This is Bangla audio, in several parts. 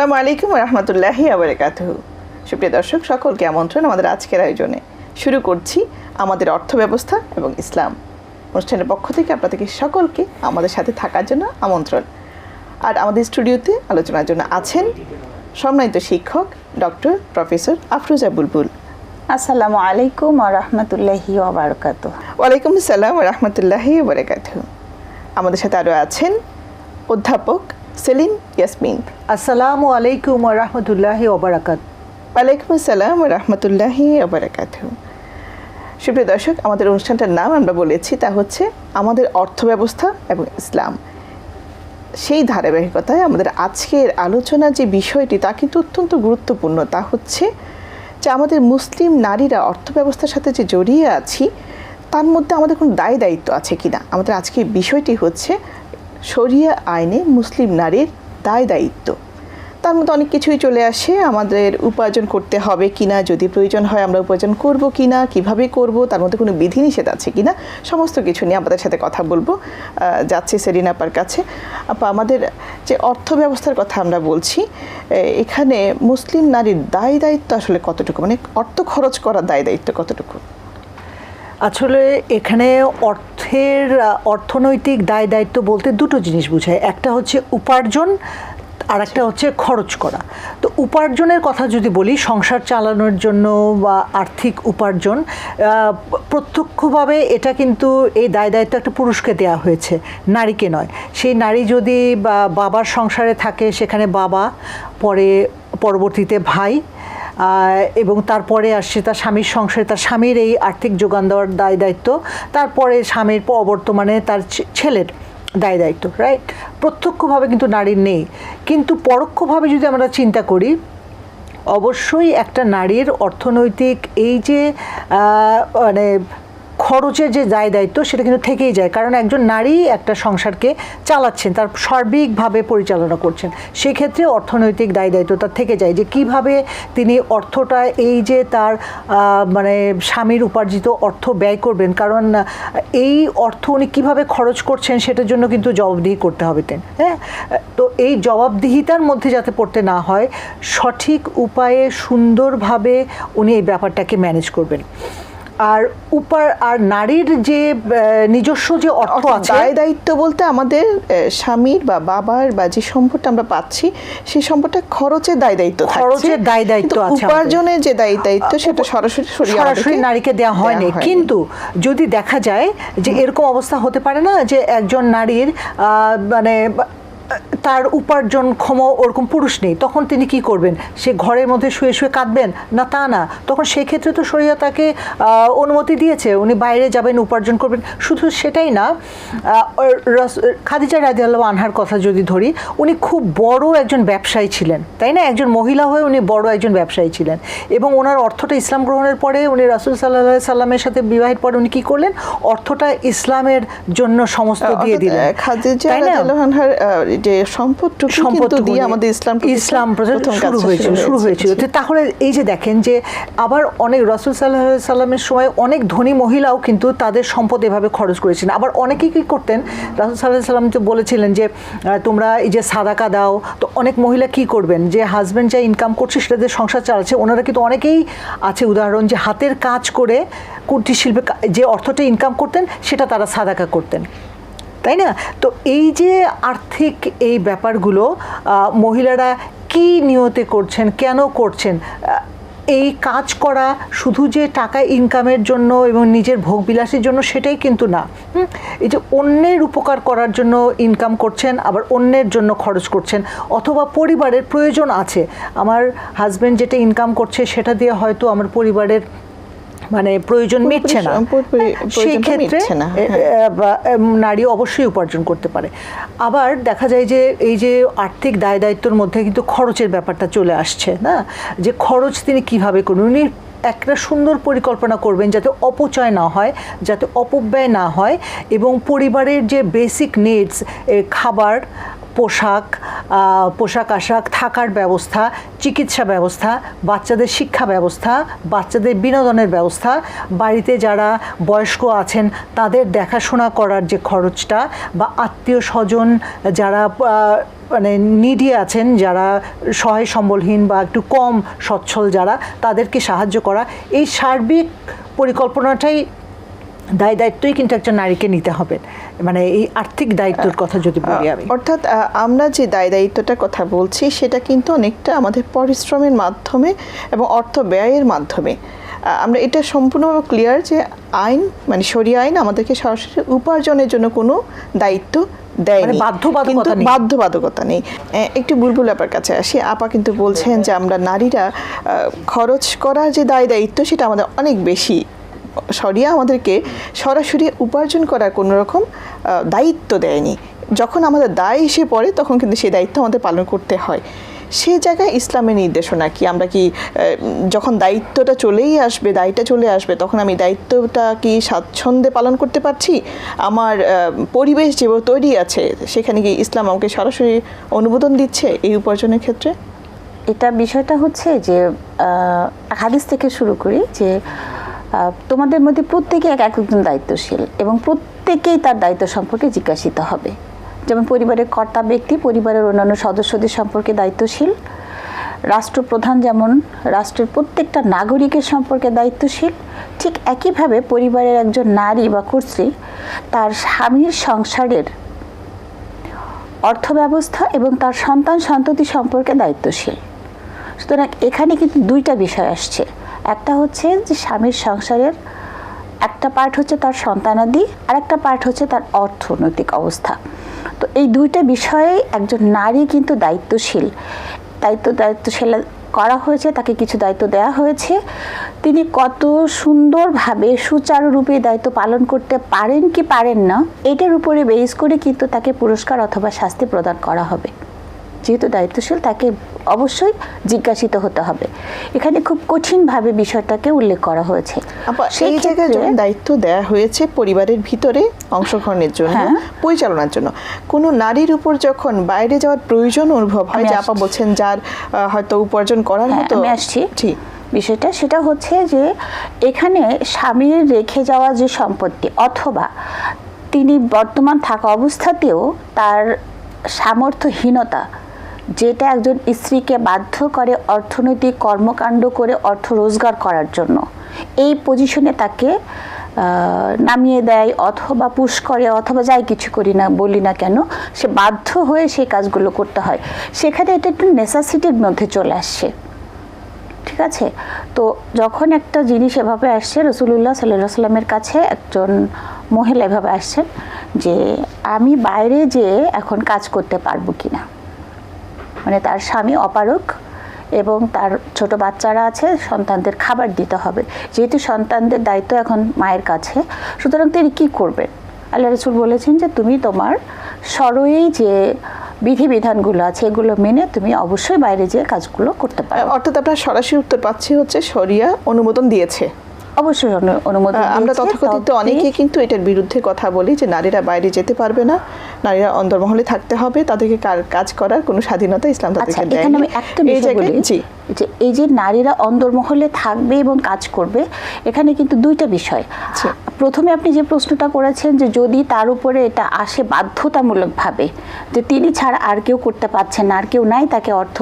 আসসালামু আলাইকুম রহমতুল্লাহি আবরকাত সুপ্রিয় দর্শক সকলকে আমন্ত্রণ আমাদের আজকের আয়োজনে। শুরু করছি আমাদের অর্থব্যবস্থা এবং ইসলাম। অনুষ্ঠানের পক্ষ থেকে আপনাদেরকে সকলকে আমাদের সাথে থাকার জন্য আমন্ত্রণ। আর আমাদের স্টুডিওতে আলোচনার জন্য আছেন সম্মানিত শিক্ষক ডক্টর প্রফেসর আফরোজা বুলবুল। আসসালামু আলাইকুম রহমতুল্লাহি ওবরকাত ওয়ালাইকুম আসসালাম রহমতুল্লাহি বরকাত আমাদের সাথে আরও আছেন অধ্যাপক সেলিম ইয়াসমিন। আসসালামু আলাইকুম রহমতুল্লাহি ওবরাকাত ওয়ালাইকুম আসসালাম রহমতুল্লাহি ওবরাকাত সুপ্রিয় দর্শক আমাদের অনুষ্ঠানটার নাম আমরা বলেছি তা হচ্ছে আমাদের অর্থব্যবস্থা এবং ইসলাম। সেই ধারাবাহিকতায় আমাদের আজকের আলোচনা যে বিষয়টি তা কিন্তু অত্যন্ত গুরুত্বপূর্ণ। তা হচ্ছে যে আমাদের মুসলিম নারীরা অর্থব্যবস্থার সাথে যে জড়িয়ে আছি তার মধ্যে আমাদের কোনো দায় দায়িত্ব আছে কিনা? আমাদের আজকের বিষয়টি হচ্ছে শরিয়া আইনে মুসলিম নারীর দায় দায়িত্ব। তার মধ্যে অনেক কিছুই চলে আসে, আমাদের উপার্জন করতে হবে কিনা, যদি প্রয়োজন হয় আমরা উপার্জন করব কিনা, কীভাবে করব, তার মধ্যে কোনো বিধিনিষেধ আছে কিনা, সমস্ত কিছু নিয়ে আমাদের সাথে কথা বলব। যাচ্ছি সেরিন আপার কাছে। আপা, আমাদের যে অর্থ ব্যবস্থার কথা আমরা বলছি এখানে মুসলিম নারীর দায় দায়িত্ব আসলে কতটুকু? মানে অর্থ খরচ করার দায় দায়িত্ব কতটুকু? আসলে এখানে অর্থের অর্থনৈতিক দায় দায়িত্ব বলতে দুটো জিনিস বোঝায়। একটা হচ্ছে উপার্জন আর একটা হচ্ছে খরচ করা। তো উপার্জনের কথা যদি বলি, সংসার চালানোর জন্য বা আর্থিক উপার্জন প্রত্যক্ষভাবে এটা কিন্তু এই দায় দায়িত্ব একটা পুরুষকে দেওয়া হয়েছে, নারীকে নয়। সেই নারী যদি বাবার সংসারে থাকে, সেখানে বাবা, পরে, পরবর্তীতে ভাই এবং তারপরে আসছে তার স্বামীর সংসারে, তার স্বামীর এই আর্থিক যোগান দেওয়ার দায় দায়িত্ব। তারপরে স্বামীর অবর্তমানে তার ছেলের দায় দায়িত্ব রাইট প্রত্যক্ষভাবে কিন্তু নারীর নেই। কিন্তু পরোক্ষভাবে যদি আমরা চিন্তা করি, অবশ্যই একটা নারীর অর্থনৈতিক এই যে মানে খরচের যে দায় দায়িত্ব, সেটা কিন্তু থেকেই যায়। কারণ একজন নারী একটা সংসারকে চালাচ্ছেন, তার সার্বিকভাবে পরিচালনা করছেন। সেক্ষেত্রে অর্থনৈতিক দায় দায়িত্ব তার থেকে যায় যে কীভাবে তিনি অর্থটা, এই যে তার মানে স্বামীর উপার্জিত অর্থ ব্যয় করবেন। কারণ এই অর্থ উনি কীভাবে খরচ করছেন, সেটার জন্য কিন্তু জবাবদিহি করতে হবে তেন হ্যাঁ? তো এই জবাবদিহিতার মধ্যে যাতে পড়তে না হয়, সঠিক উপায়ে সুন্দরভাবে উনি এই ব্যাপারটাকে ম্যানেজ করবেন। আর উপার আর নারীর যে নিজস্ব যে অর্থ আছে দায় দায়িত্ব বলতে আমাদের স্বামীর বা বাবার বা যে সম্পদটা আমরা পাচ্ছি সেই সম্পদটা খরচের দায় দায়িত্ব। খরচের দায় দায়িত্ব আছে। উপার্জনের যে দায় দায়িত্ব সেটা সরাসরি সরাসরি নারীকে দেওয়া হয়নি কিন্তু যদি দেখা যায় যে এরকম অবস্থা হতে পারে না যে একজন নারীর আহ, মানে তার উপার্জন ক্ষম ওরকম পুরুষ নেই তখন তিনি কি করবেন? সে ঘরের মধ্যে শুয়ে শুয়ে কাঁদবেন? না তা না। তখন সেক্ষেত্রে তো শরীর তাকে অনুমতি দিয়েছে উনি বাইরে যাবেন উপার্জন করবেন। শুধু সেটাই না খাদিজা রাদিয়াল্লাহু আনহার কথা যদি ধরি উনি খুব বড় একজন ব্যবসায়ী ছিলেন তাই না? একজন মহিলা হয়ে উনি বড় একজন ব্যবসায়ী ছিলেন। এবং ওনার অর্থটা ইসলাম গ্রহণের পরে উনি রাসুল সাল্লাহ সাল্লামের সাথে বিবাহের পরে উনি কি করলেন? অর্থটা ইসলামের জন্য সমস্ত দিয়ে দিলেন। খাদিজা আনহার যে সম্পদটুকু সম্পদটুকু দিয়ে আমাদের ইসলাম ইসলাম প্রথম শুরু হয়েছিল শুরু হয়েছিল। তাহলে এই যে দেখেন যে আবার অনেক রসুল সাল্লাহ সাল্লামের সময় অনেক ধনী মহিলাও কিন্তু তাদের সম্পদ এভাবে খরচ করেছেন। আবার অনেকেই কী করতেন রাসুল সাল্লাহ সাল্লাম তো বলেছিলেন যে তোমরা এই যে সাদাকা দাও তো অনেক মহিলা কি করবেন? যে হাজব্যান্ড যা ইনকাম করছে সেটা দিয়ে সংসার চালাচ্ছে ওনারা কিন্তু অনেকেই আছে উদাহরণ যে হাতের কাজ করে কুটির শিল্পে যে অর্থটা ইনকাম করতেন সেটা তারা সাদাকা করতেন। তাই না? তো এই যে আর্থিক এই ব্যাপারগুলো মহিলারা কি নিয়তে করছেন, কেন করছেন? এই কাজ করা শুধু যে টাকা ইনকামের জন্য এবং নিজের ভোগবিলাসের জন্য সেটাই কিন্তু না? এই যে অন্যের উপকার করার জন্য ইনকাম করছেন, আবার অন্যের জন্য খরচ করছেন, অথবা পরিবারের প্রয়োজন আছে। আমার হাজব্যান্ড যেটা ইনকাম করছে সেটা দিয়ে হয়তো আমার পরিবারের মানে প্রয়োজন মিটছে না। সেই ক্ষেত্রে হ্যাঁ। নারী অবশ্যই উপার্জন করতে পারে। আবার দেখা যায় যে এই যে আর্থিক দায় দায়িত্বর মধ্যে কিন্তু খরচের ব্যাপারটা চলে আসছে না? যে খরচ তিনি কীভাবে করবেন? উনি একটা সুন্দর পরিকল্পনা করবেন যাতে অপচয় না হয় যাতে অপব্যয় না হয় এবং পরিবারের যে বেসিক নিডস খাবার পোশাক পোশাক আশাক থাকার ব্যবস্থা, চিকিৎসা ব্যবস্থা, বাচ্চাদের শিক্ষা ব্যবস্থা, বাচ্চাদের বিনোদনের ব্যবস্থা, বাড়িতে যারা বয়স্ক আছেন তাদের দেখাশোনা করার যে খরচটা বা আত্মীয় স্বজন যারা মানে নিডি আছেন, যারা সহায় সম্বলহীন বা একটু কম সচ্ছল যারা, তাদেরকে সাহায্য করা, এই সার্বিক পরিকল্পনাটাই দায় দায়িত্বই কিন্তু একজন নারীকে নিতে হবে। মানে এই আর্থিক দায়িত্বের কথা যদি বলি আমি। অর্থাৎ আমরা যে দায় দায়িত্বটার কথা বলছি সেটা কিন্তু অনেকটা আমাদের পরিশ্রমের মাধ্যমে এবং অর্থ ব্যয়ের মাধ্যমে। আমরা এটা সম্পূর্ণভাবে ক্লিয়ার যে আইন মানে সরিয়ে আইন আমাদেরকে সরাসরি উপার্জনের জন্য কোনো দায়িত্ব দেয় মানে বাধ্যবাধকতা নেই। বাধ্যবাধকতা নেই। একটু বুলবুল আপার কাছে আসি। আপা কিন্তু বলছেন যে আমরা নারীরা খরচ করার যে দায় দায়িত্ব সেটা আমাদের অনেক বেশি সরিয়া আমাদেরকে সরাসরি উপার্জন করার কোনো রকম দায়িত্ব দেয়নি। যখন আমাদের দায় এসে পড়ে, তখন কিন্তু সেই দায়িত্ব আমাদের পালন করতে হয়। সেই জায়গায় ইসলামের নির্দেশনা কি? আমরা কি যখন দায়িত্বটা চলেই আসবে, দায়টা চলে আসবে, তখন আমি দায়িত্বটা কি স্বাচ্ছন্দ্যে পালন করতে পারছি? আমার পরিবেশ যেভাবে তৈরি আছে, সেখানে কি ইসলাম আমাকে সরাসরি অনুমোদন দিচ্ছে এই উপার্জনের ক্ষেত্রে? এটা বিষয়টা হচ্ছে যে হাদিস থেকে শুরু করি যে তোমাদের মধ্যে প্রত্যেকে এক একজন দায়িত্বশীল এবং প্রত্যেকেই তার দায়িত্ব সম্পর্কে জিজ্ঞাসিত হবে। যেমন পরিবারের কর্তা ব্যক্তি, পরিবারের অন্যান্য সদস্যদের সম্পর্কে দায়িত্বশীল। রাষ্ট্রপ্রধান যেমন, রাষ্ট্রের প্রত্যেকটা নাগরিকের সম্পর্কে দায়িত্বশীল। ঠিক একইভাবে পরিবারের একজন নারী বা কর্ত্রী, তার স্বামীর সংসারের অর্থ ব্যবস্থা এবং তার সন্তান সন্ততি সম্পর্কে দায়িত্বশীল। সুতরাং এখানে কিন্তু দুইটা বিষয় আসছে। একটা হচ্ছে যে স্বামীর সংসারের একটা পার্ট হচ্ছে তার সন্তানাদি আর একটা পার্ট হচ্ছে তার অর্থনৈতিক অবস্থা। তো এই দুইটা বিষয়ে একজন নারী কিন্তু দায়িত্বশীল। দায়িত্ব, দায়িত্বশীল করা হয়েছে, তাকে কিছু দায়িত্ব দেওয়া হয়েছে। তিনি কত সুন্দরভাবে সুচারুরূপে দায়িত্ব পালন করতে পারেন কি পারেন না, এটার উপরে বেস করে কিন্তু তাকে পুরস্কার অথবা শাস্তি প্রদান করা হবে। যেহেতু দায়িত্বশীল তাকে অবশ্যই জিজ্ঞাসিত হতে হবে এখানে খুব কঠিনভাবে বিষয়টাকে উল্লেখ করা হয়েছে সেই জায়গায় যখন দায়িত্ব দেওয়া হয়েছে পরিবারের ভিতরে অংশগ্রহণের জন্য হ্যাঁ। পরিচালনার জন্য কোনো নারীর উপর যখন বাইরে যাওয়ার প্রয়োজন অনুভব হয় যে আপা বলছেন যার হয়তো উপার্জন করার হ্যাঁ, মতো আমি আসছি। জি বিষয়টা সেটা হচ্ছে যে এখানে স্বামীর রেখে যাওয়া যে সম্পত্তি অথবা তিনি বর্তমান থাকা অবস্থাতেও তার সামর্থ্যহীনতা যেটা একজন স্ত্রীকে বাধ্য করে অর্থনৈতিক কর্মকাণ্ড করে অর্থ রোজগার করার জন্য। এই পজিশনে তাকে নামিয়ে দেয় অথবা পুশ করে, অথবা যাই কিছু করি না, বলি না কেন, সে বাধ্য হয়ে সেই কাজগুলো করতে হয়। সেখানে এটা একটু নেসাসিটির মধ্যে চলে আসছে। ঠিক আছে? তো যখন একটা জিনিস এভাবে আসছে রসুল্লাহ সাল্লাহ সাল্লামের কাছে একজন মহিলা এভাবে আসছেন যে, আমি বাইরে যেয়ে এখন কাজ করতে পারব কিনা? মানে তার স্বামী অপারক এবং তার ছোট বাচ্চারা আছে, সন্তানদের খাবার দিতে হবে। যেহেতু সন্তানদের দায়িত্ব এখন মায়ের কাছে, সুতরাং তিনি কী করবেন? আল্লাহ রসুল বলেছেন যে তুমি তোমার সরয়েই যে বিধিবিধানগুলো আছে, এগুলো মেনে তুমি অবশ্যই বাইরে যেয়ে কাজগুলো করতে পারো। অর্থাৎ আপনার সরাসরি উত্তর পাচ্ছি হচ্ছে শরিয়া অনুমোদন দিয়েছে। অবশ্যই অনুমোদন আমরা তথাকথিত তবে- অনেকে কিন্তু এটার বিরুদ্ধে কথা বলি যে নারীরা বাইরে যেতে পারবে না নারীরা অন্দরমহলে থাকতে হবে তাদেরকে কাজ করার কোনো স্বাধীনতা ইসলাম আচ্ছা তাদেরকে আমি একটা এই জায়গায় জি। যে এই যে নারীরা অন্দরমহলে থাকবে এবং কাজ করবে এখানে কিন্তু দুইটা বিষয় জি। প্রথমে আপনি যে প্রশ্নটা করেছেন যে যদি তার উপরে এটা আসে বাধ্যতামূলকভাবে যে তিনি ছাড়া আর কেউ করতে পারছেন না আর কেউ নাই তাকে অর্থ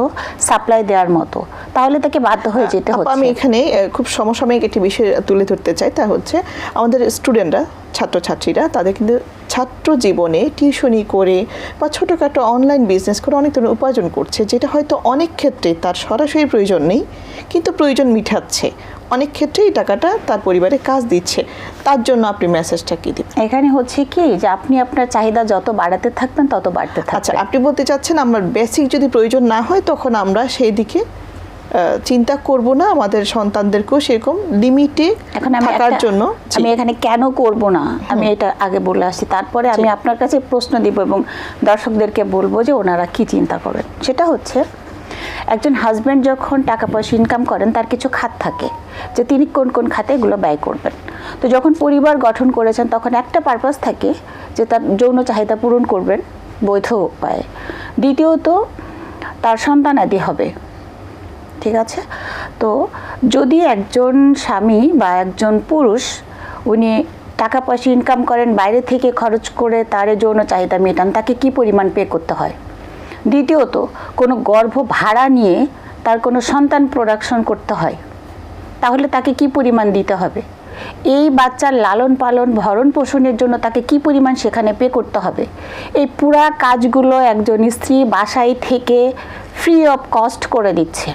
সাপ্লাই দেওয়ার মতো তাহলে তাকে বাধ্য হয়ে যেতে আপা, আমি এখানে খুব সমসাময়িক একটি বিষয় তুলে ধরতে চাই তা হচ্ছে আমাদের স্টুডেন্টরা ছাত্রছাত্রীরা তাদের কিন্তু ছাত্র জীবনে টিউশনি করে বা ছোটোখাটো অনলাইন বিজনেস করে অনেক ধরনের উপার্জন করছে যেটা হয়তো অনেক ক্ষেত্রে তার সরাসরি প্রয়োজন নেই কিন্তু প্রয়োজন মিঠাচ্ছে অনেক ক্ষেত্রে এই টাকাটা তার পরিবারে কাজ দিচ্ছে। তার জন্য আপনি মেসেজটা কি দিবেন? এখানে হচ্ছে কি যে আপনি আপনার চাহিদা যত বাড়াতে থাকবেন তত বাড়তে আচ্ছা আপনি বলতে চাচ্ছেন আমার বেসিক যদি প্রয়োজন না হয় তখন আমরা সেই দিকে চিন্তা করব না আমাদের সন্তানদেরকেও সেরকম লিমিটে থাকার জন্য। আমি এখানে কেন করব না? আমি এটা আগে বলে আসছি। তারপরে আমি আপনার কাছে প্রশ্ন দিব এবং দর্শকদেরকে বলব যে ওনারা কি চিন্তা করেন। সেটা হচ্ছে একজন হাজব্যান্ড যখন টাকা পয়সা ইনকাম করেন তার কিছু খাত থাকে যে তিনি কোন কোন খাতে এগুলো ব্যয় করবেন। তো যখন পরিবার গঠন করেছেন তখন একটা পারপাস থাকে যে তার যৌন চাহিদা পূরণ করবেন বৈধ উপায়। দ্বিতীয়ত তার সন্তানাদি হবে। ঠিক আছে? তো যদি একজন স্বামী বা একজন পুরুষ উনি টাকা পয়সা ইনকাম করেন, বাইরে থেকে খরচ করে তার যৌন চাহিদা মেটান, তাকে কি পরিমাণ পে করতে হয়? দ্বিতীয়ত, কোনো গর্ভ ভাড়া নিয়ে তার কোনো সন্তান প্রোডাকশন করতে হয়, তাহলে তাকে কি পরিমাণ দিতে হবে? এই বাচ্চার লালন পালন, ভরণ পোষণের জন্য তাকে কি পরিমাণ সেখানে পে করতে হবে? এই পুরা কাজগুলো একজন স্ত্রী বাসায় থেকে ফ্রি অফ কস্ট করে দিচ্ছে।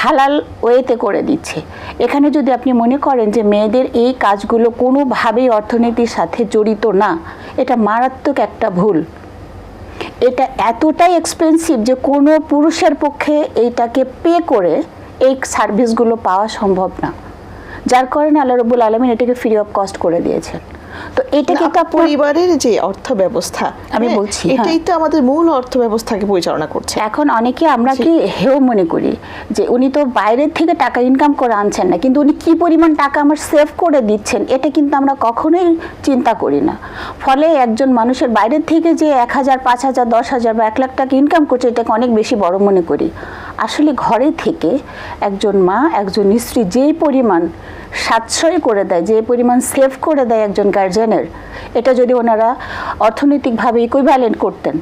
হালাল ওয়েতে করে দিচ্ছে। এখানে যদি আপনি মনে করেন যে মেয়েদের এই কাজগুলো কোনোভাবেই অর্থনীতির সাথে জড়িত না, এটা মারাত্মক একটা ভুল। এটা এতটাই এক্সপেন্সিভ যে কোনো পুরুষের পক্ষে এইটাকে পে করে এই সার্ভিসগুলো পাওয়া সম্ভব না। যার কারণে আল্লাহ রবুল আলমিন এটাকে ফ্রি অফ কস্ট করে দিয়েছেন। তো এটা কিন্তু পরিবারের যে অর্থ ব্যবস্থা আমি হ্যাঁ, বলছি, হ্যাঁ। এটাই তো আমাদের মূল অর্থ ব্যবস্থাকে পরিচালনা করছে। এখন অনেকে আমরা কি হেও মনে করি যে উনি তো বাইরের থেকে টাকা ইনকাম করে আনছেন না কিন্তু উনি কি পরিমাণ টাকা আমার সেভ করে দিচ্ছেন এটা কিন্তু আমরা কখনোই চিন্তা করি না। ফলে একজন মানুষের বাইরের থেকে যে এক হাজার পাঁচ হাজার দশ হাজার বা এক লাখ টাকা ইনকাম করছে এটাকে অনেক বেশি বড় মনে করি। আসলে ঘরে থেকে একজন মা একজন স্ত্রী যেই পরিমাণ সাশ্রয় করে দেয়, যে পরিমাণ সেভ করে দেয় একজন গার্জেনের এটা যদি ওনারা অর্থনৈতিকভাবে ইকুইভ্যালেন্ট করতেন,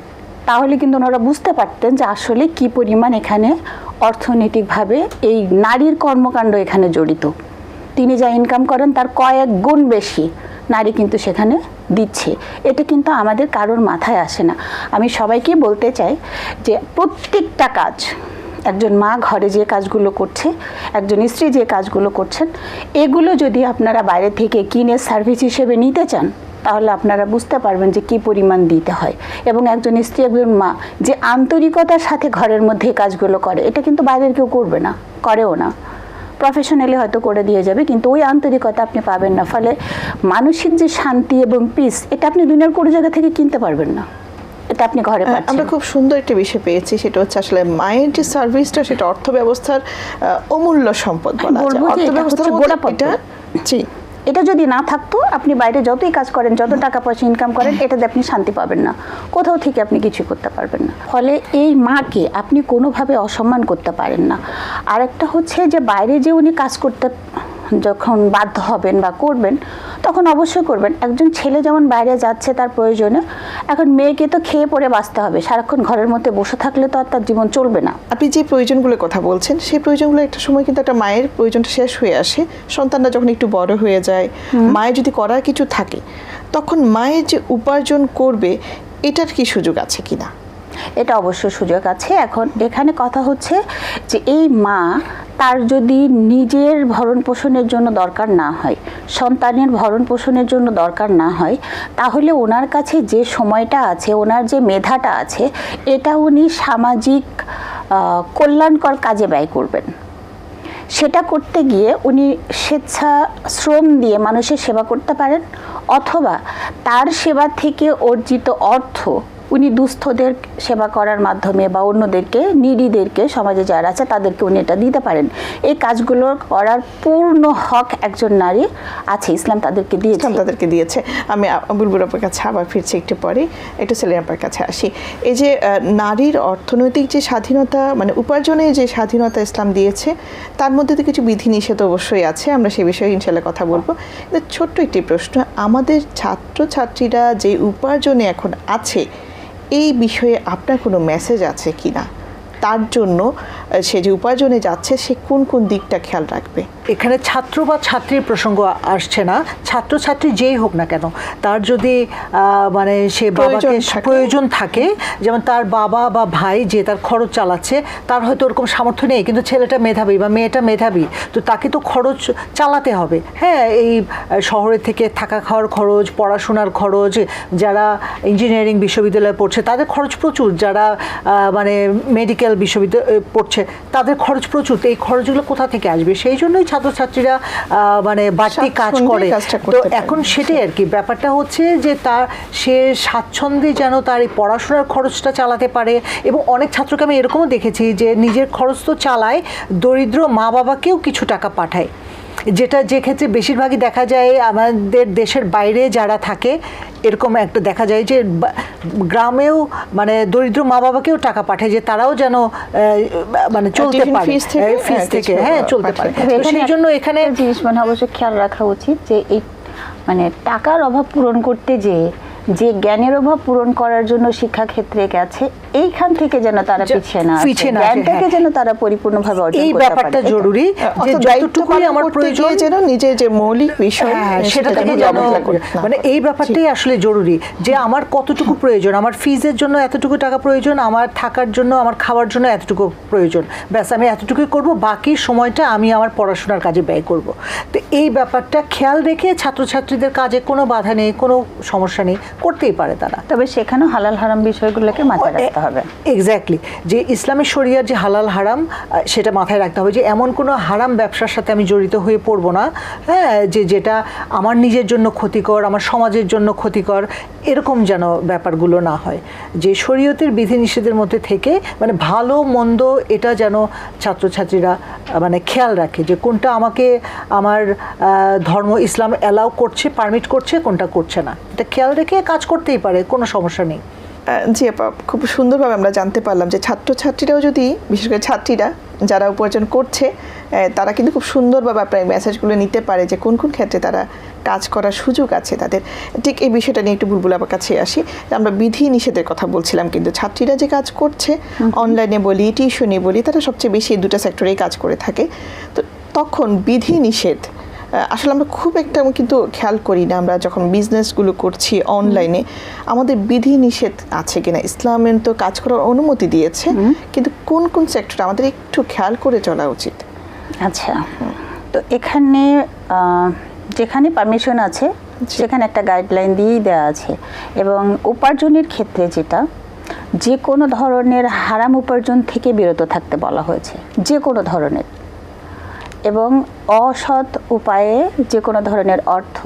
তাহলে কিন্তু ওনারা বুঝতে পারতেন যে আসলে কি পরিমাণ এখানে অর্থনৈতিকভাবে এই নারীর কর্মকাণ্ড এখানে জড়িত। তিনি যা ইনকাম করেন তার কয়েক গুণ বেশি নারী কিন্তু সেখানে দিচ্ছে। এটা কিন্তু আমাদের কারোর মাথায় আসে না। আমি সবাইকে বলতে চাই যে প্রত্যেকটা কাজ একজন মা ঘরে যে কাজগুলো করছে, একজন স্ত্রী যে কাজগুলো করছেন, এগুলো যদি আপনারা বাইরে থেকে কিনে সার্ভিস হিসেবে নিতে চান, তাহলে আপনারা বুঝতে পারবেন যে কি পরিমাণ দিতে হয়। এবং একজন স্ত্রী, একজন মা যে আন্তরিকতার সাথে ঘরের মধ্যে কাজগুলো করে, এটা কিন্তু বাইরের কেউ করবে না, করেও না। প্রফেশনালি হয়তো করে দিয়ে যাবে, কিন্তু ওই আন্তরিকতা আপনি পাবেন না। ফলে মানসিক যে শান্তি এবং পিস এটা আপনি দুনিয়ার কোনো জায়গা থেকে কিনতে পারবেন না। এটা আপনি ঘরে পাচ্ছেন। আমরা খুব সুন্দর একটা বিষয় পেয়েছি সেটা হচ্ছে আসলে মায়ের যে সার্ভিসটা সেটা অর্থ ব্যবস্থার অমূল্য সম্পদ বলা যায়। অর্থ ব্যবস্থার গোড়াপত্র। জি। এটা যদি না থাকতো আপনি বাইরে যতই কাজ করেন যত টাকা পয়সা ইনকাম করেন এটাতে আপনি শান্তি পাবেন না। কোথাও থেকে আপনি কিছু করতে পারবেন না। ফলে এই মাকে আপনি কোনোভাবে অসম্মান করতে পারেন না। আরেকটা হচ্ছে যে বাইরে যে উনি কাজ করতে যখন বাধ্য হবেন বা করবেন তখন অবশ্যই করবেন। একজন ছেলে যেমন বাইরে যাচ্ছে তার প্রয়োজনে এখন মেয়েকে তো খেয়ে পরে বাঁচতে হবে। সারাক্ষণ ঘরের মধ্যে বসে থাকলে তো আর তার জীবন চলবে না। আপনি যে প্রয়োজনগুলোর কথা বলছেন সেই প্রয়োজনগুলো একটা সময় কিন্তু একটা মায়ের প্রয়োজনটা শেষ হয়ে আসে। সন্তানরা যখন একটু বড় হয়ে যায় মায়ের যদি করার কিছু থাকে তখন মায়ের যে উপার্জন করবে এটার কি সুযোগ আছে কিনা? এটা অবশ্য সুযোগ আছে। এখন এখানে কথা হচ্ছে যে এই মা তার যদি নিজের ভরণ পোষণের জন্য দরকার না হয়, সন্তানের ভরণ পোষণের জন্য দরকার না হয়, তাহলে ওনার কাছে যে সময়টা আছে, ওনার যে মেধাটা আছে, এটা উনি সামাজিক কল্যাণকর কাজে ব্যয় করবেন। সেটা করতে গিয়ে উনি স্বেচ্ছা শ্রম দিয়ে মানুষের সেবা করতে পারেন, অথবা তার সেবা থেকে অর্জিত অর্থ উনি দুস্থদের সেবা করার মাধ্যমে বা অন্যদেরকে নিডিদেরকে সমাজে যারা আছে তাদেরকে উনি এটা দিতে পারেন। এই কাজগুলো করার পূর্ণ হক একজন নারী আছে, ইসলাম তাদেরকে দিয়েছে। ইসলাম তাদেরকে দিয়েছে। আমি বুলবুল আপার কাছে আবার ফিরছি একটু পরে, একটু সেলিম আপার কাছে আসি। এই যে নারীর অর্থনৈতিক যে স্বাধীনতা মানে উপার্জনের যে স্বাধীনতা ইসলাম দিয়েছে, তার মধ্যে তো কিছু বিধিনিষেধ অবশ্যই আছে, আমরা সে বিষয়ে ইনশাল্লাহ কথা বলব। কিন্তু ছোট্ট একটি প্রশ্ন, আমাদের ছাত্রছাত্রীরা যে উপার্জনে এখন আছে এই বিষয়ে আপনার কোনো মেসেজ আছে কি না তার জন্য সে যে উপার্জনে যাচ্ছে সে কোন কোন দিকটা খেয়াল রাখবে? এখানে ছাত্র বা ছাত্রীর প্রসঙ্গ আসছে না। ছাত্রছাত্রী যেই হোক না কেন তার যদি মানে সে বাবাকে প্রয়োজন থাকে। যেমন তার বাবা বা ভাই যে তার খরচ চালাচ্ছে তার হয়তো ওরকম সামর্থ্য নেই কিন্তু ছেলেটা মেধাবী বা মেয়েটা মেধাবী তো তাকে তো খরচ চালাতে হবে। হ্যাঁ এই শহরে থেকে থাকা খাওয়ার খরচ পড়াশোনার খরচ যারা ইঞ্জিনিয়ারিং বিশ্ববিদ্যালয়ে পড়ছে তাদের খরচ প্রচুর। যারা মানে মেডিকেল বিশ্ববিদ্যালয়ে পড়ছে তাদের খরচ প্রচুর তো এই খরচগুলো কোথা থেকে আসবে? সেই জন্যই ছাত্রছাত্রীরা মানে বাড়তি কাজ করে। তো এখন সেটাই আর কি। ব্যাপারটা হচ্ছে যে তার সে স্বাচ্ছন্দ্যে যেন তার এই পড়াশোনার খরচটা চালাতে পারে এবং অনেক ছাত্রকে আমি এরকমও দেখেছি যে নিজের খরচ তো চালায় দরিদ্র মা বাবাকেও কিছু টাকা পাঠায়। যেটা যে ক্ষেত্রে বেশিরভাগই দেখা যায় আমাদের দেশের বাইরে যারা থাকে এরকম একটা দেখা যায় যে গ্রামেও মানে দরিদ্র মা বাবাকেও টাকা পাঠায় যে তারাও যেন মানে চলতে পারে। fees থেকে, ফিস হ্যাঁ, থেকে হ্যাঁ চলতে পারে। সেই জন্য এখানে জিনিস মানে অবশ্যই খেয়াল রাখা উচিত যে এই মানে টাকার অভাব পূরণ করতে যে যে জ্ঞানের অভাব পূরণ করার জন্য শিক্ষা ক্ষেত্রে গেছে এইখান থেকে যেন তারা পিছিয়ে না আসে। পিছিয়ে না জ্ঞানটাকে হ্যাঁ। যেন তারা পরিপূর্ণভাবে অর্জন করতে পারে, তাই তো? জরুরি যে যতটুকুই আমার প্রয়োজন যেন নিজের যে মৌলিক বিষয় হ্যাঁ সেটা সেটা থেকে যেন মানে এই ব্যাপারটাই আসলে জরুরি যে আমার কতটুকু প্রয়োজন আমার ফিজের জন্য এতটুকু টাকা প্রয়োজন আমার থাকার জন্য আমার খাওয়ার জন্য এতটুকু প্রয়োজন। ব্যাস আমি এতটুকুই করব বাকি সময়টা আমি আমার পড়াশোনার কাজে ব্যয় করব। তো এই ব্যাপারটা খেয়াল রেখে ছাত্রছাত্রীদের কাজে কোনো বাধা নেই কোনো সমস্যা নেই। করতেই পারে তারা। তবে সেখানেও হালাল হারাম বিষয়গুলোকে মাথায় রাখতে হবে। এক্স্যাক্টলি যে ইসলামের শরিয়ার যে হালাল হারাম সেটা মাথায় রাখতে হবে যে এমন কোনো হারাম ব্যবসার সাথে আমি জড়িত হয়ে পড়ব না। হ্যাঁ যে যেটা আমার নিজের জন্য ক্ষতিকর আমার সমাজের জন্য ক্ষতিকর এরকম যেন ব্যাপারগুলো না হয়। যে শরীয়তের বিধিনিষেধের মধ্যে থেকে মানে ভালো মন্দ এটা যেন ছাত্রছাত্রীরা মানে খেয়াল রাখে যে কোনটা আমাকে আমার ধর্ম ইসলাম অ্যালাউ করছে পারমিট করছে কোনটা করছে না। এটা খেয়াল রেখে কাজ করতেই পারে কোনো সমস্যা নেই। জি আপা খুব সুন্দরভাবে আমরা জানতে পারলাম যে ছাত্রছাত্রীরাও যদি বিশেষ করে ছাত্রীরা যারা উপার্জন করছে তারা কিন্তু খুব সুন্দরভাবে আপনার এই মেসেজগুলো নিতে পারে যে কোন কোন ক্ষেত্রে তারা কাজ করার সুযোগ আছে তাদের। ঠিক এই বিষয়টা নিয়ে একটু বুলবুল আমার কাছে আসি। আমরা বিধি নিষেধের কথা বলছিলাম কিন্তু ছাত্রীরা যে কাজ করছে অনলাইনে বলি টিউশনে বলি তারা সবচেয়ে বেশি এই দুটো সেক্টরেই কাজ করে থাকে। তো তখন বিধি নিষেধ আসলে আমরা খুব একটা কিন্তু খেয়াল করি না আমরা যখন বিজনেসগুলো করছি অনলাইনে আমাদের বিধি নিষেধ আছে কিনা? ইসলামের তো কাজ করার অনুমতি দিয়েছে। কিন্তু কোন কোন সেক্টর আমাদের একটু খেয়াল করে চলা উচিত। আচ্ছা। তো এখানে যেখানে পারমিশন আছে সেখানে একটা গাইডলাইন দিয়েই দেওয়া আছে। এবং উপার্জনের ক্ষেত্রে যেটা যে কোনো ধরনের হারাম উপার্জন থেকে বিরত থাকতে বলা হয়েছে। যে কোনো ধরনের। এবং অসৎ উপায়ে যে কোনো ধরনের অর্থ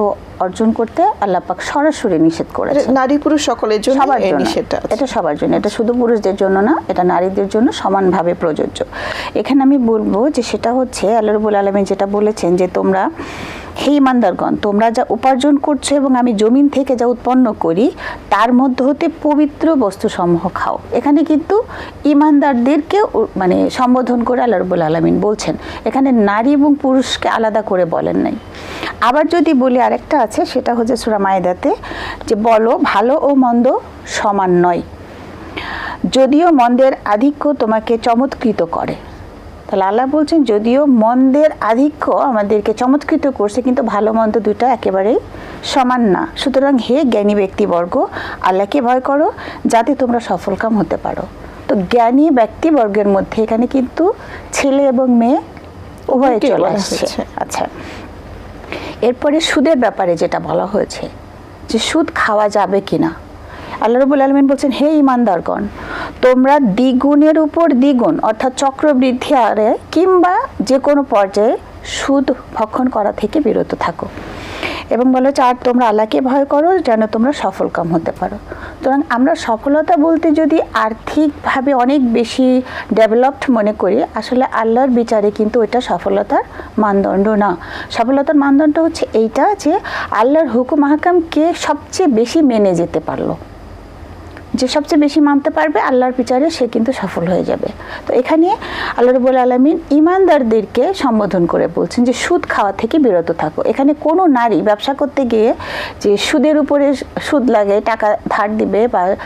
অর্জন করতে আল্লাপাক সরাসরি নিষেধ করে নারী পুরুষ সকলের জন্য সবার জন্য। এটা সবার জন্য। এটা শুধু পুরুষদের জন্য না এটা নারীদের জন্য সমানভাবে প্রযোজ্য। এখানে আমি বলব যে সেটা হচ্ছে আল্লাহ রবুল আলমী যেটা বলেছেন যে তোমরা হে ইমানদারগণ তোমরা যা উপার্জন করছ এবং আমি জমিন থেকে যা উৎপন্ন করি, তার মধ্যে হতে পবিত্র বস্তুসমূহ খাও। এখানে কিন্তু ইমানদারদেরকে মানে সম্বোধন করে আল্লাহ রবুল আলমিন বলছেন, এখানে নারী এবং পুরুষকে আলাদা করে বলেন নাই। আবার যদি বলি আরেকটা আছে, সেটা হচ্ছে সুরা মায়েদাতে, যে বলো, ভালো ও মন্দ সমান নয়। যদিও মন্দের আধিক্য তোমাকে চমৎকৃত করে। তাহলে আল্লাহ বলছেন যদিও মন্দের আধিক্য আমাদেরকে চমৎকৃত করছে কিন্তু ভালো মন্দ দুটো একেবারেই সমান না। সুতরাং হে জ্ঞানী ব্যক্তিবর্গ আল্লাহকে ভয় করো যাতে তোমরা সফলকাম হতে পারো। তো জ্ঞানী ব্যক্তিবর্গের মধ্যে এখানে কিন্তু ছেলে এবং মেয়ে উভয়ে চলে আসছে। আচ্ছা। এরপরে সুদের ব্যাপারে যেটা বলা হয়েছে যে সুদ খাওয়া যাবে কিনা? আল্লাহ রবুল আলমিন বলছেন, হে ইমানদারগণ তোমরা দ্বিগুণের উপর দ্বিগুণ, অর্থাৎ চক্রবৃদ্ধি আরে কিংবা যে কোনো পর্যায়ে সুদ ভক্ষণ করা থেকে বিরত থাকো। এবং বলো আর তোমরা আল্লাহকে ভয় করো যেন তোমরা সফলকাম হতে পারো। সুতরাং আমরা সফলতা বলতে যদি আর্থিকভাবে অনেক বেশি ডেভেলপড মনে করি, আসলে আল্লাহর বিচারে কিন্তু ওইটা সফলতার মানদণ্ড না। সফলতার মানদণ্ড হচ্ছে এইটা যে, আল্লাহর হুকুম হাকামকে সবচেয়ে বেশি মেনে যেতে পারল। যে সবচেয়ে বেশি মানতে পারবে আল্লাহর বিচারে সে কিন্তু সফল হয়ে যাবে। তো এখানে আল্লাহ রবুল আলমিন ইমানদারদেরকে সম্বোধন করে বলছেন যে সুদ খাওয়া থেকে বিরত থাকো। এখানে কোনো নারী ব্যবসা করতে গিয়ে যে সুদের উপরে সুদ লাগে টাকা ধার দিবে বা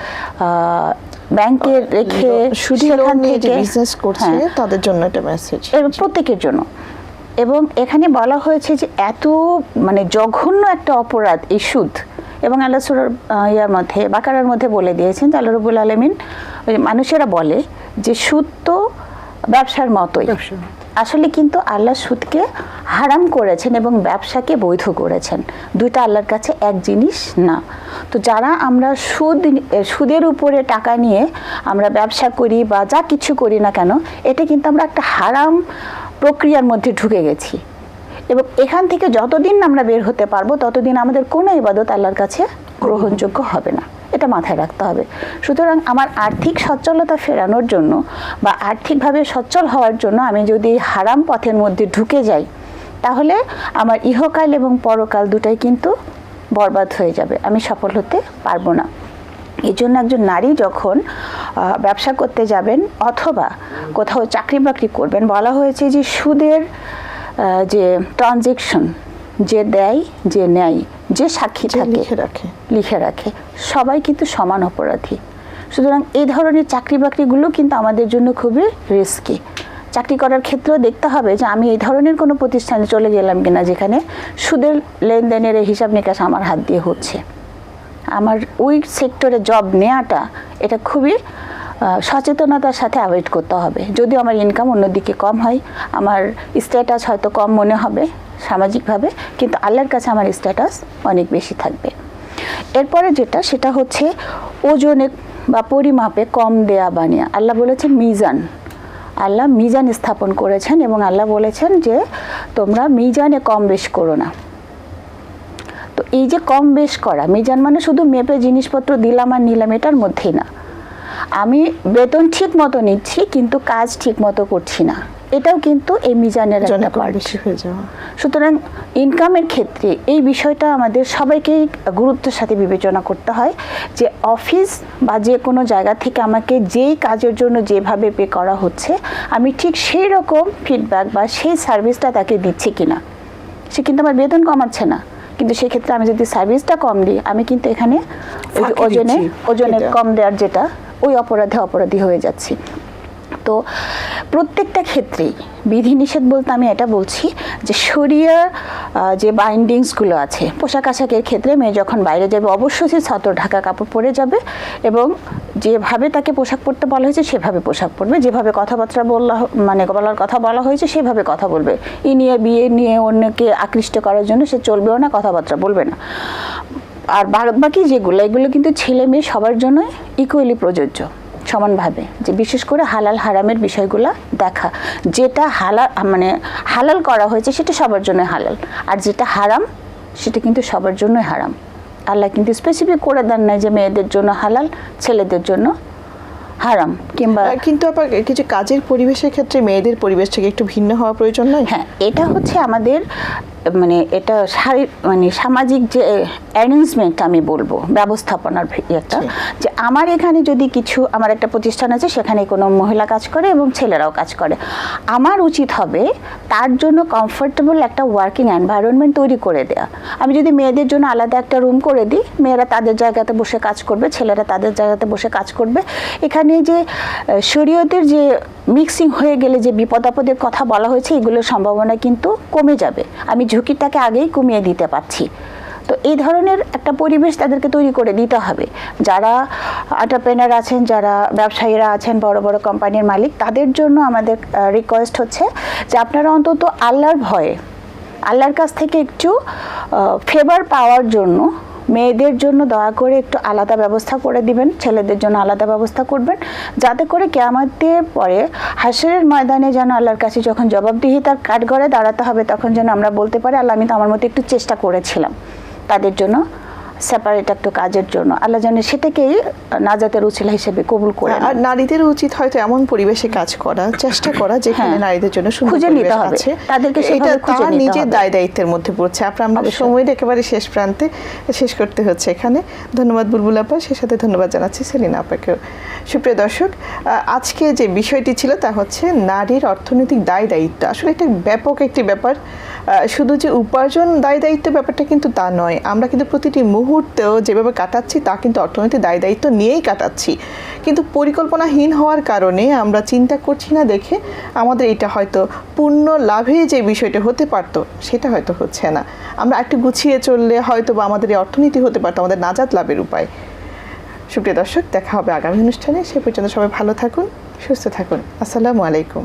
ব্যাংকে রেখে সেখান থেকে- বিজনেস করছে হ্যাঁ, তাদের জন্য একটা মেসেজ প্রত্যেকের জন্য। এবং এখানে বলা হয়েছে যে এত মানে জঘন্য একটা অপরাধ এই সুদ। এবং আল্লাহ সুরার ইয়ার মধ্যে বাকারার মধ্যে বলে দিয়েছেন যে আল্লাহ রবুল আলমিন ওই মানুষেরা বলে যে সুদ তো ব্যবসার মতোই। আসলে কিন্তু আল্লাহ সুদকে হারাম করেছেন এবং ব্যবসাকে বৈধ করেছেন। দুইটা আল্লাহর কাছে এক জিনিস না। তো যারা আমরা সুদ সুদের উপরে টাকা নিয়ে আমরা ব্যবসা করি বা যা কিছু করি না কেন এটা কিন্তু আমরা একটা হারাম প্রক্রিয়ার মধ্যে ঢুকে গেছি। এবং এখান থেকে যতদিন আমরা বের হতে পারব, ততদিন আমাদের কোনো ইবাদত আল্লাহর কাছে গ্রহণযোগ্য হবে না। এটা মাথায় রাখতে হবে। সুতরাং আমার আর্থিক সচ্ছলতা ফেরানোর জন্য বা আর্থিকভাবে সচ্ছল হওয়ার জন্য আমি যদি হারাম পথের মধ্যে ঢুকে যাই, তাহলে আমার ইহকাল এবং পরকাল দুটাই কিন্তু বরবাদ হয়ে যাবে। আমি সফল হতে পারব না। এই জন্য একজন নারী যখন ব্যবসা করতে যাবেন অথবা কোথাও চাকরি বাকরি করবেন, বলা হয়েছে যে সুদের যে ট্রানজেকশন যে দেয় যে নেয় যে সাক্ষী থাকে লিখে রাখে। লিখে রাখে সবাই কিন্তু সমান অপরাধী। সুতরাং এই ধরনের চাকরি বাকরিগুলো কিন্তু আমাদের জন্য খুবই রিস্কি চাকরি করার ক্ষেত্রেও দেখতে হবে যে আমি এই ধরনের কোনো প্রতিষ্ঠানে চলে গেলাম কিনা যেখানে সুদের লেনদেনের এই হিসাব নিকাশ আমার হাত দিয়ে হচ্ছে। আমার ওই সেক্টরে জব নেওয়াটা এটা খুবই সচেতনতার সাথে অ্যাভয়েড করতে হবে। যদি আমার ইনকাম অন্যদিকে কম হয়, আমার স্ট্যাটাস হয়তো কম মনে হবে সামাজিকভাবে, কিন্তু আল্লাহর কাছে আমার স্ট্যাটাস অনেক বেশি থাকবে। এরপরে যেটা, সেটা হচ্ছে ওজনে বা পরিমাপে কম দেয়া বা নেয়া। আল্লাহ বলেছেন মিজান। আল্লাহ মিজান স্থাপন করেছেন এবং আল্লাহ বলেছেন যে, তোমরা মিজানে কম বেশ করো না। তো এই যে কম বেশ করা, মিজান মানে শুধু মেপে জিনিসপত্র দিলাম আর নিলাম, এটার মধ্যেই না। আমি বেতন ঠিক মতো নিচ্ছি কিন্তু কাজ ঠিক মতো করছি না। এটাও কিন্তু এই মিজানের একটা হয়ে সুতরাং ইনকামের ক্ষেত্রে এই বিষয়টা আমাদের সবাইকেই গুরুত্বের সাথে বিবেচনা করতে হয় যে অফিস বা যে কোনো জায়গা থেকে আমাকে যেই কাজের জন্য যেভাবে পে করা হচ্ছে আমি ঠিক সেই রকম ফিডব্যাক বা সেই সার্ভিসটা তাকে দিচ্ছি কিনা। সে কিন্তু আমার বেতন কমাচ্ছে না কিন্তু সেক্ষেত্রে আমি যদি সার্ভিসটা কম দিই আমি কিন্তু এখানে ওজনে ওজনে কম দেওয়ার যেটা ওই অপরাধে অপরাধী হয়ে যাচ্ছি। তো প্রত্যেকটা ক্ষেত্রেই বিধিনিষেধ বলতে আমি এটা বলছি যে শরিয়া যে বাইন্ডিংসগুলো আছে পোশাক আশাকের ক্ষেত্রে মেয়ে যখন বাইরে যাবে, অবশ্যই সে সতর ঢাকা কাপড় পরে যাবে এবং যেভাবে তাকে পোশাক পরতে বলা হয়েছে, সেভাবে পোশাক পরবে। যেভাবে কথাবার্তা বলা মানে বলার কথা বলা হয়েছে, সেভাবে কথা বলবে। ই নিয়ে বিয়ে নিয়ে অন্যকে আকৃষ্ট করার জন্য সে চলবেও না, কথাবার্তা বলবে না। আর বাকি যেগুলো এগুলো কিন্তু ছেলে মেয়ে সবার জন্যই ইকুয়ালি প্রযোজ্য সমানভাবে। যে বিশেষ করে হালাল হারামের বিষয়গুলো দেখা। যেটা হালাল মানে হালাল করা হয়েছে সেটা সবার জন্য হালাল। আর যেটা হারাম সেটা কিন্তু সবার জন্যই হারাম। আল্লাহ কিন্তু স্পেসিফিক করে দেন নাই যে মেয়েদের জন্য হালাল ছেলেদের জন্য হারাম কিংবা কিন্তু আবার কিছু কাজের পরিবেশের ক্ষেত্রে মেয়েদের পরিবেশ থেকে একটু ভিন্ন হওয়া প্রয়োজন নয় হ্যাঁ এটা হচ্ছে আমাদের মানে এটা মানে সামাজিক যে অ্যারেঞ্জমেন্ট আমি বলব ব্যবস্থাপনার একটা যে আমার এখানে যদি কিছু আমার একটা প্রতিষ্ঠান আছে সেখানে কোনো মহিলা কাজ করে এবং ছেলেরাও কাজ করে। আমার উচিত হবে তার জন্য কমফোর্টেবল একটা ওয়ার্কিং এনভায়রনমেন্ট তৈরি করে দেয়া। আমি যদি মেয়েদের জন্য আলাদা একটা রুম করে দিই মেয়েরা তাদের জায়গাতে বসে কাজ করবে ছেলেরা তাদের জায়গাতে বসে কাজ করবে। এখানে যে শরীয়তের যে মিক্সিং হয়ে গেলে যে বিপদ আপদের কথা বলা হয়েছে এগুলোর সম্ভাবনা কিন্তু কমে যাবে। আমি ঝুঁকিটাকে আগেই কমিয়ে দিতে পারছি। তো এই ধরনের একটা পরিবেশ তাদেরকে তৈরি করে দিতে হবে। যারা আন্টারপ্রেনার আছেন, যারা ব্যবসায়ীরা আছেন, বড় বড় কোম্পানির মালিক, তাদের জন্য আমাদের রিকোয়েস্ট হচ্ছে যে আপনারা অন্তত আল্লাহর ভয়ে, আল্লাহর কাছ থেকে একটু ফেভার পাওয়ার জন্য মেয়েদের জন্য দয়া করে একটু আলাদা ব্যবস্থা করে দিবেন, ছেলেদের জন্য আলাদা ব্যবস্থা করবেন, যাতে করে কেয়ামতের পরে হাসরের ময়দানে যেন আল্লাহর কাছে যখন জবাবদিহিতার কাঠগড়ে দাঁড়াতে হবে, তখন যেন আমরা বলতে পারি, আল্লাহ, আমি তো আমার মতো একটু চেষ্টা করেছিলাম। তাদের জন্য সেপারেট একটু কাজের জন্য। আল্লাহ যেন সেটাকেই নাজাতের উচিলা হিসেবে কবুল করে আর নারীদের উচিত হয়তো এমন পরিবেশে কাজ করা চেষ্টা করা যেখানে হ্যাঁ। নারীদের জন্য খুঁজে নিতে হবে। তাদেরকে এটা তার নিজের দায় দায়িত্বের মধ্যে পড়ছে। আপনার আমাদের। সময়ের একেবারে শেষ প্রান্তে শেষ করতে হচ্ছে এখানে। ধন্যবাদ বুলবুল আপা। সে সাথে ধন্যবাদ জানাচ্ছি সেলিনা আপাকেও। সুপ্রিয় দর্শক আজকে যে বিষয়টি ছিল তা হচ্ছে নারীর অর্থনৈতিক দায় দায়িত্ব। আসলে এটা ব্যাপক একটি ব্যাপার। শুধু যে উপার্জন দায় দায়িত্ব ব্যাপারটা কিন্তু তা নয়। আমরা কিন্তু প্রতিটি মুহূর্তেও যেভাবে কাটাচ্ছি, তা কিন্তু অর্থনৈতিক দায় দায়িত্ব নিয়েই কাটাচ্ছি। কিন্তু পরিকল্পনাহীন হওয়ার কারণে আমরা চিন্তা করছি না দেখে আমাদের এটা হয়তো পূর্ণ লাভে যে বিষয়টা হতে পারতো, সেটা হয়তো হচ্ছে না। আমরা একটু গুছিয়ে চললে হয়তো বা আমাদের এই অর্থনীতি হতে পারতো, আমাদের নাজাত লাভের উপায়। সুপ্রিয় দর্শক, দেখা হবে আগামী অনুষ্ঠানে। সে পর্যন্ত সবাই ভালো থাকুন, সুস্থ থাকুন। আসসালামু আলাইকুম।